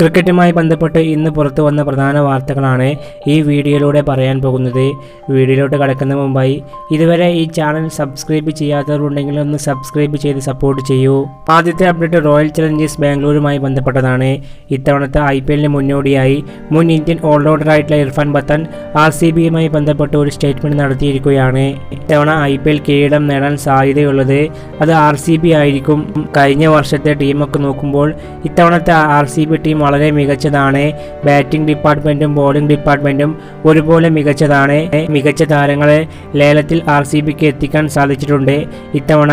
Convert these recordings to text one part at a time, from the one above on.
ക്രിക്കറ്റുമായി ബന്ധപ്പെട്ട് ഇന്ന് പുറത്തു വന്ന പ്രധാന വാർത്തകളാണ് ഈ വീഡിയോയിലൂടെ പറയാൻ പോകുന്നത്. വീഡിയോയിലോട്ട് കടക്കുന്ന മുമ്പായി ഇതുവരെ ഈ ചാനൽ സബ്സ്ക്രൈബ് ചെയ്യാത്തവരുണ്ടെങ്കിൽ ഒന്ന് സബ്സ്ക്രൈബ് ചെയ്ത് സപ്പോർട്ട് ചെയ്യൂ. ആദ്യത്തെ അപ്ഡേറ്റ് റോയൽ ചലഞ്ചേഴ്സ് ബാംഗ്ലൂരുമായി ബന്ധപ്പെട്ടതാണ്. ഇത്തവണത്തെ ഐ പി എല്ലിന് മുന്നോടിയായി മുൻ ഇന്ത്യൻ ഓൾറൗണ്ടറായിട്ടുള്ള ഇർഫാൻ ബത്തൻ ആർ സി ബിയുമായി ബന്ധപ്പെട്ട് ഒരു സ്റ്റേറ്റ്മെന്റ് നടത്തിയിരിക്കുകയാണ്. ഇത്തവണ ഐ പി എൽ കിരീടം നേടാൻ സാധ്യതയുള്ളത് അത് ആർ സി ബി ആയിരിക്കും. കഴിഞ്ഞ വർഷത്തെ ടീമൊക്കെ നോക്കുമ്പോൾ ഇത്തവണത്തെ ആർ സി ബി ടീം വളരെ മികച്ചതാണ്. ബാറ്റിംഗ് ഡിപ്പാർട്ട്മെന്റും ബോളിംഗ് ഡിപ്പാർട്ട്മെന്റും ഒരുപോലെ മികച്ചതാണ്. മികച്ച താരങ്ങളെ ലേലത്തിൽ ആർ സി ബിക്ക് എത്തിക്കാൻ സാധിച്ചിട്ടുണ്ട്. ഇത്തവണ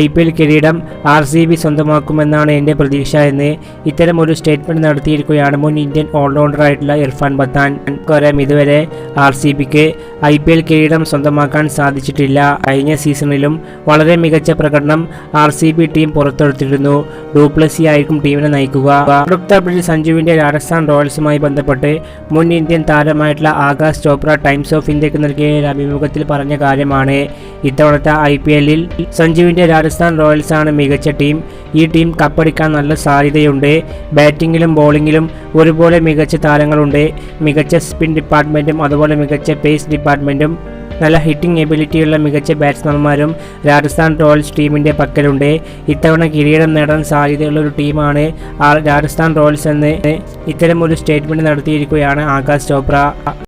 ഐ പി എൽ കിരീടം ആർ സി ബി സ്വന്തമാക്കുമെന്നാണ് എന്റെ പ്രതീക്ഷ എന്ന് ഇത്തരം ഒരു സ്റ്റേറ്റ്മെന്റ് നടത്തിയിരിക്കുകയാണ് മുൻ ഇന്ത്യൻ ഓൾറൗണ്ടറായിട്ടുള്ള ഇർഫാൻ പത്താൻ നമുക്കറിയാം ഇതുവരെ ആർ സി ബിക്ക് ഐ പി എൽ കിരീടം സ്വന്തമാക്കാൻ സാധിച്ചിട്ടില്ല. കഴിഞ്ഞ സീസണിലും വളരെ മികച്ച പ്രകടനം ആർ സി ബി ടീം പുറത്തെടുത്തിരുന്നു. ഡൂപ്ലസി ആയിരിക്കും ടീമിനെ നയിക്കുക. സഞ്ജുവിന്റെ രാജസ്ഥാൻ റോയൽസുമായി ബന്ധപ്പെട്ട് മുൻ ഇന്ത്യൻ താരമായിട്ടുള്ള ആകാശ് ചോപ്ര ടൈംസ് ഓഫ് ഇന്ത്യയ്ക്ക് നൽകിയ അഭിമുഖത്തിൽ പറഞ്ഞ കാര്യമാണ്. ഇത്തവണത്തെ ഐ പി എല്ലിൽ സഞ്ജുവിന്റെ രാജസ്ഥാൻ റോയൽസാണ് മികച്ച ടീം. ഈ ടീം കപ്പടിക്കാൻ നല്ല സാധ്യതയുണ്ട്. ബാറ്റിങ്ങിലും ബോളിങ്ങിലും ഒരുപോലെ മികച്ച താരങ്ങളുണ്ട്. മികച്ച സ്പിൻ ഡിപ്പാർട്ട്മെന്റും അതുപോലെ മികച്ച പേസ് ഡിപ്പാർട്ട്മെന്റും നല്ല ഹിറ്റിംഗ് എബിലിറ്റിയുള്ള മികച്ച ബാറ്റ്സ്മാൻമാരും രാജസ്ഥാൻ റോയൽസ് ടീമിന്റെ പക്കലുണ്ട്. ഇത്തവണ കിരീടം നേടാൻ സാധ്യതയുള്ള ഒരു ടീമാണ് രാജസ്ഥാൻ റോയൽസ് എന്ന് ഇത്തരം ഒരു സ്റ്റേറ്റ്മെന്റ് നടത്തിയിരിക്കുകയാണ് ആകാശ് ചോപ്ര.